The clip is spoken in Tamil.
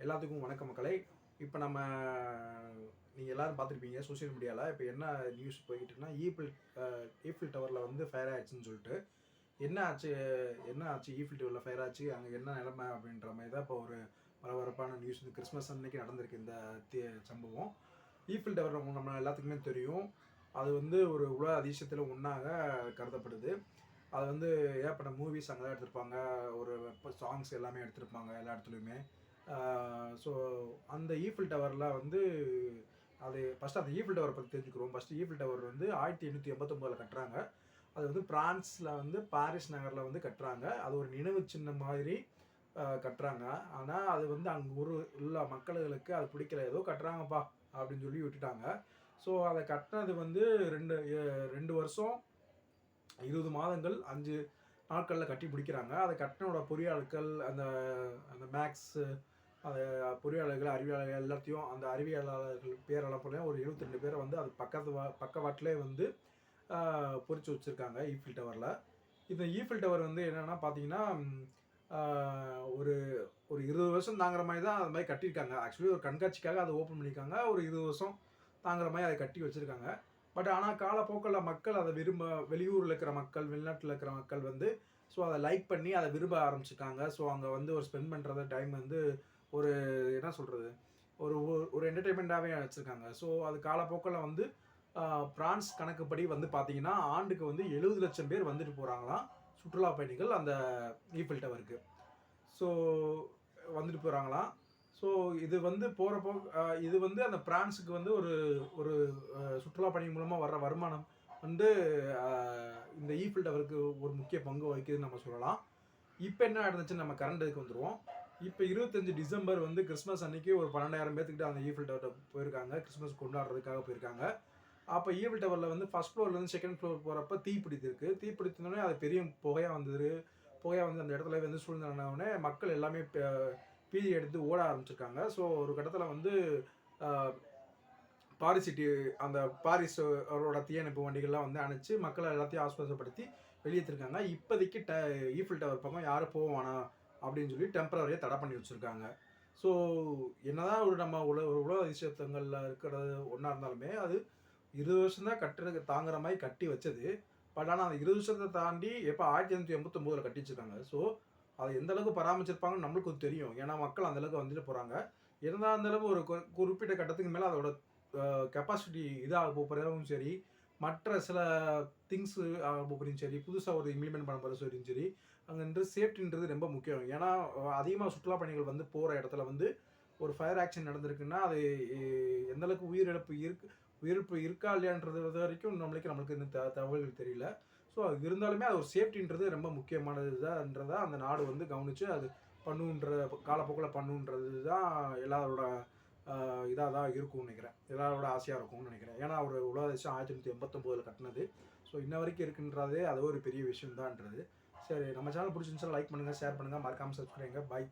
எல்லாத்துக்கும் வணக்க மக்களை. இப்போ நம்ம நீங்கள் எல்லோரும் பார்த்துருப்பீங்க சோஷியல் மீடியாவில் இப்போ என்ன நியூஸ் போய்கிட்டு ஈஃபில் ஈஃபில் டவரில் வந்து ஃபயர் ஆச்சுன்னு சொல்லிட்டு. என்ன ஆச்சு என்ன ஆச்சு ஈஃபில் டவரில் ஃபயர் ஆச்சு அங்கே என்ன நிலமை அப்படின்ற மாதிரி தான் இப்போ ஒரு பரபரப்பான நியூஸ் இந்த கிறிஸ்மஸ் அன்னைக்கு நடந்திருக்கு இந்த தீ- சம்பவம். ஈஃபில் டவர் நம்ம எல்லாத்துக்குமே தெரியும். அது வந்து ஒரு உலக அதிசயத்தில் ஒன்றாக கருதப்படுது. அது வந்து ஏற்பட்ட மூவிஸ் அங்கே தான் எடுத்திருப்பாங்க. ஒரு சாங்ஸ் எல்லாமே எடுத்திருப்பாங்க எல்லா இடத்துலையுமே. ஸோ அந்த ஈஃபில் டவரில் வந்து அது ஃபஸ்ட்டு அந்த ஈஃபில் டவர் பற்றி தெரிஞ்சுக்கிறோம். ஃபஸ்ட்டு ஈஃபில் டவர் வந்து ஆயிரத்தி எண்ணூற்றி எண்பத்தொம்போதில் கட்டுறாங்க. அது வந்து பிரான்ஸில் வந்து பாரிஸ் நகரில் வந்து கட்டுறாங்க. அது ஒரு நினைவு சின்னம் மாதிரி கட்டுறாங்க. ஆனால் அது வந்து அங்கே ஒரு உள்ள மக்களுக்கு அது பிடிக்கல. ஏதோ கட்டுறாங்கப்பா அப்படின்னு சொல்லி விட்டுட்டாங்க. ஸோ அதை கட்டினது வந்து ரெண்டு ரெண்டு வருஷம் இருபது மாதங்கள் அஞ்சு நாட்களில் கட்டி பிடிக்கிறாங்க அதை கட்டினோட பொறியாளர்கள் அந்த அந்த மேக்ஸு அந்த பொறியாளர்கள் அறிவியலாளர்கள் எல்லாத்தையும் அந்த அறிவியலாளர்கள் பேரெல்லாம் போனால் ஒரு 72 ரெண்டு பேரை வந்து அது பக்கத்து வா பக்கவாட்டிலே வந்து பொறிச்சு வச்சுருக்காங்க ஈஃபில் டவரில் இந்த ஈஃபில் டவர் வந்து என்னென்னா பார்த்தீங்கன்னா ஒரு ஒரு இருபது வருஷம் தாங்குற மாதிரி தான் அது மாதிரி கட்டியிருக்காங்க. ஆக்சுவலி ஒரு கண்காட்சிக்காக அதை ஓப்பன் பண்ணியிருக்காங்க. ஒரு இருபது வருஷம் தாங்குற மாதிரி அதை கட்டி வச்சுருக்காங்க. பட் ஆனால் காலப்போக்கில் மக்கள் அதை விரும்ப வெளியூரில் இருக்கிற மக்கள் வெளிநாட்டில் இருக்கிற மக்கள் வந்து ஸோ அதை லைக் பண்ணி அதை விரும்ப ஆரம்பிச்சிருக்காங்க. ஸோ அங்கே வந்து ஒரு ஸ்பெண்ட் பண்ணுற டைம் வந்து ஒரு என்ன சொல்கிறது ஒரு ஒரு- ஒரு என்டர்டெயின்மெண்ட்டாகவே வச்சுருக்காங்க. ஸோ அது காலப்போக்கில் வந்து பிரான்ஸ் கணக்குப்படி வந்து பார்த்தீங்கன்னா ஆண்டுக்கு வந்து எழுபது லட்சம் பேர் வந்துட்டு போகிறாங்களாம் சுற்றுலா பயணிகள் அந்த ஈஃபில் டவருக்கு. ஸோ வந்துட்டு போகிறாங்களாம் ஸோ இது வந்து போகிறப்போ இது வந்து அந்த பிரான்ஸுக்கு வந்து ஒரு ஒரு சுற்றுலா பயணி மூலமாக வர்ற வருமானம் வந்து இந்த ஈஃபில் டவருக்கு ஒரு முக்கிய பங்கு வகிக்குதுன்னு நம்ம சொல்லலாம். இப்போ என்ன நடந்துச்சுன்னு நம்ம கரண்ட் இதுக்கு வந்துடுவோம் இப்போ இருபத்தஞ்சு டிசம்பர் வந்து கிறிஸ்மஸ் அன்னைக்கு ஒரு பன்னெண்டாயிரம் பேர்த்துக்கிட்ட அந்த ஈஃபில் டவர் போயிருக்காங்க. கிறிஸ்மஸ் கொண்டாடுறதுக்காக போயிருக்காங்க. அப்போ ஈஃபில் டவரில் வந்து ஃபஸ்ட் ஃப்ளோர்லேருந்து செகண்ட் ஃப்ளோர் போகிறப்ப தீ பிடித்திருக்கு. தீ பிடித்தோடனே அது பெரிய புகையாக வந்தது. புகையாக வந்து அந்த இடத்துல வந்து சூழ்நிலைனே மக்கள் எல்லாமே பீதி எடுத்து ஓட ஆரம்பிச்சிருக்காங்க. ஸோ ஒரு கட்டத்தில் வந்து பாரிஸ் சிட்டி அந்த பாரிஸ் அவரோட தீயணைப்பு வண்டிகள்லாம் வந்து அணைச்சி மக்களை எல்லாத்தையும் ஆஸ்வாசப்படுத்தி வெளியேற்றிருக்காங்க இப்போதைக்கு ட ஈஃபில் டவர் பக்கம் யாரும் போவானா அப்படின்னு சொல்லி டெம்பரரியாக தடை பண்ணி வச்சுருக்காங்க. ஸோ என்னதான் ஒரு நம்ம உல உலக அதிசயத்தங்களில் இருக்கிறது ஒன்றா இருந்தாலுமே அது இருபது வருஷம் தான் கட்டுறதுக்கு தாங்குற மாதிரி கட்டி வச்சது. பட் ஆனால் அந்த இருபது வருஷத்தை தாண்டி எப்போ ஆயிரத்தி எண்ணூற்றி எண்பத்தொம்போதில் கட்டி வச்சிருக்காங்க ஸோ அதை எந்த அளவுக்கு பராமரிச்சிருப்பாங்கன்னு நம்மளுக்கு தெரியும். ஏன்னா மக்கள் அந்தளவுக்கு வந்துட்டு போகிறாங்க இருந்தால் அந்த அளவு ஒரு குறிப்பிட்ட கட்டத்துக்கு மேலே அதோட கெப்பாசிட்டி இதாக போகிறதும் சரி மற்ற சில திங்ஸ் போகிறதும் சரி புதுசாக ஒரு இம்ப்ளிமெண்ட் பண்ண போகிற சரி அங்கேருந்து சேஃப்டின்றது ரொம்ப முக்கியம். ஏன்னா அதிகமாக சுற்றுலா பயணிகள் வந்து போகிற இடத்துல வந்து ஒரு ஃபயர் ஆக்ஷன் நடந்திருக்குன்னா அது எந்தளவுக்கு உயிரிழப்பு இருக்கு உயிரிழப்பு இருக்கா இல்லையான்றது இது வரைக்கும் நம்மளுக்கு நம்மளுக்கு இந்த த- தகவல்கள் தெரியல. ஸோ அது இருந்தாலுமே அது ஒரு சேஃப்டின்றது ரொம்ப முக்கியமானது தான்ன்றதை அந்த நாடு வந்து கவனித்து அது பண்ணுன்ற காலப்போக்கில் பண்ணுன்றது தான் எல்லாரோட இதாக தான் இருக்கும்னு நினைக்கிறேன். எல்லாரோட ஆசையாக இருக்கும்னு நினைக்கிறேன். ஏன்னா அவர் உலக தேசம் ஆயிரத்தி தொண்ணூற்றி எண்பத்தொம்போதில் கட்டினது. ஸோ இன்ன வரைக்கும் இருக்குன்றதே அது ஒரு பெரிய விஷயம் தான்ன்றது சரி நம்ம சேனல் பிடிச்சிருந்துச்சா லைக் பண்ணுங்கள் ஷேர் பண்ணுங்கள் மறக்காமல் சப்ஸ்கிரைங்க பை